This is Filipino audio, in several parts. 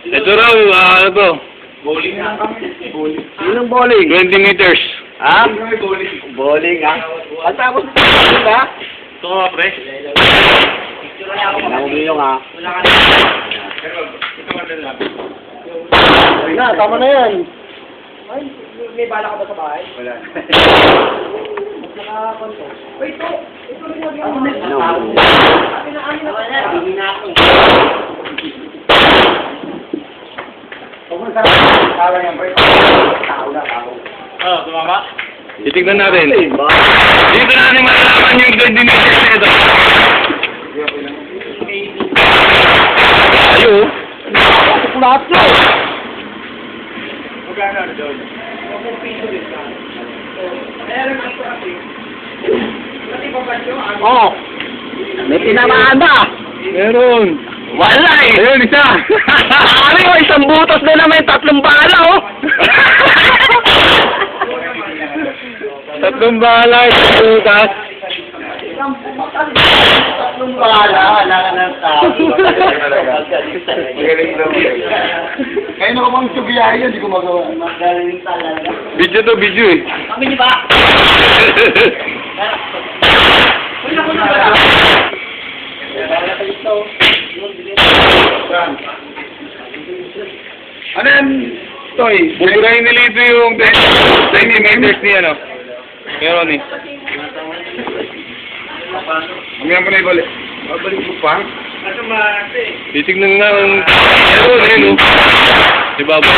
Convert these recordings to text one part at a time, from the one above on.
Ito raw, ah, ano to? Bowling na kami. Bowling. Sinong bowling? 20 meters. Ha? Bowling. Bowling, ha? At tapos, ba? Ito nga, pre. Nahuli yung, ha? Wala ka na. Pero, ito ka na lang. Ay na, tama na yan. Ay, may bala ka ba sa bahay? Wala. Wait, ito. Ito rin yung Ano? Akin na, akin na. Hindi na ako. Kung saan kala niya, pre. Tao na, tao. Sumama? Titignan natin. Dito natin malalaman yung 20 meters na ito. Ayo. Lahat yun. Magkano ano doon? Oh. May tinamaan ba? Meron. Wala eh. Ayun, isa. Ko, isang butas na naman, tatlong bala, oh. Tatlong bahala, isang butas. Tatlong bala, wala ka ng tao. Magaling daw. Kaya na kumang subiyahe yun, di ko magawa. Magaling talaga. Video to, video eh. Kami niyo ba? Ano yan? Toy. Buburahin nila ito yung 20 meters ni ano. Meron eh. Mamaya mo na ibalik. Babalik mo pa? Titignan nga ang... Meron, ayun oh. Di ba ba?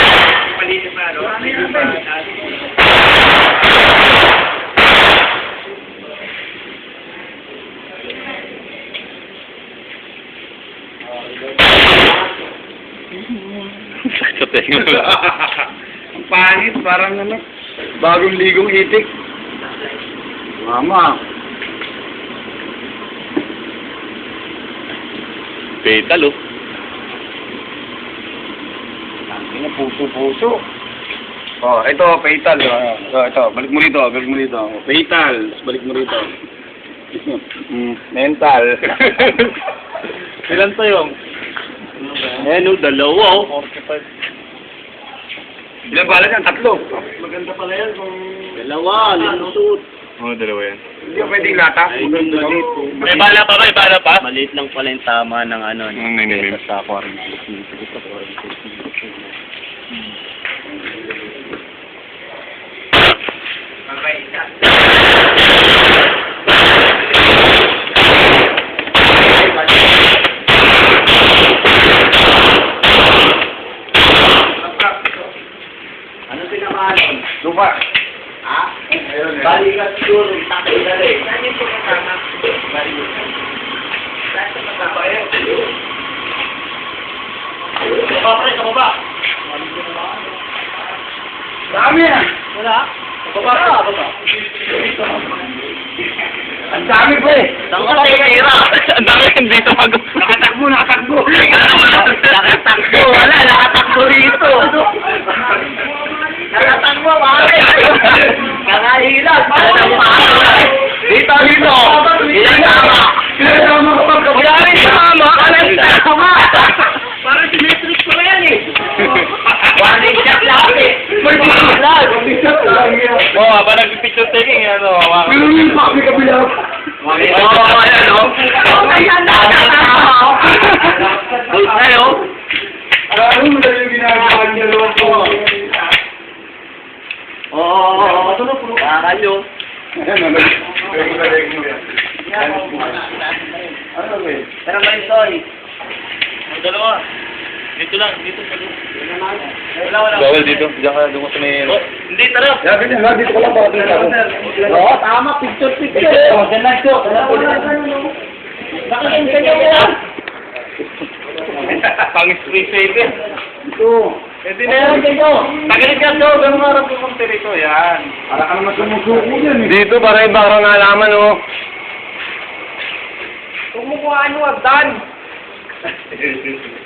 Sakit sa tenga. Ang pangit, parang ano, bagong ligong itik. Mama. Petal oh. Ang puso-puso. Oh, ito, petal. Oh, ito, balik mo rito, balik mo rito. Petal, balik mo rito. Mm, mental. Ilan to yung? Eh, no, dalawa, oh. Ilan pala yan? Tatlo. Maganda pala yan kung... Dalawa, lusot. Oo, dalawa yan. Hindi ko pwedeng lata. May bala pa, may bala pa. Maliit lang pala yung tama ng ano. Ang nanginim. Sa 46. Sa 46. Eh. Balikat siguro, takay na rin. Saan yung tumatama? Balikat. Saan tumatama yun? Baba pa rin, sa baba. Dami yan. Wala? Baba ka, baba. Ang dami po eh. Ka tayo tira? Ang dami hindi tumag. Nakatakbo, nakatakbo. Nakatakbo, wala, nakatakbo rito. Nakatakbo, pare. Nangahilan, para sa mukha. Dito, dito. Ilang tama. Sinasama ko pag Wala rin tama, walang tama. Parang symmetric pala yan eh. Warning shot lang eh. May. Oo, oh, habang nag-picture taking, ano. Pero yung pa, may kabila. Oo, ayan, oh. Ayan, tama. Tayo. Yun. Ano ba? Yan. Ano ba? Pero may soy. Ang dalawa. Dito lang, dito sa Wala, wala. Bawal dito. Diyan ka, doon ka sa may... Oh, hindi, tara. Yeah, ganyan lang. Dito ko lang baka dito. Oo, tama. Picture, picture. Oh, ganyan ko. Nakikita niyo mo yan. Pang-spray saver. Ito. Pwede na yan. Tagalit ka daw, ganun nga rin kung tirito, yan. Para ka naman sumusuko yan eh. Dito, para iba ka nalaman, oh. Kung mukhaan nyo, Dan.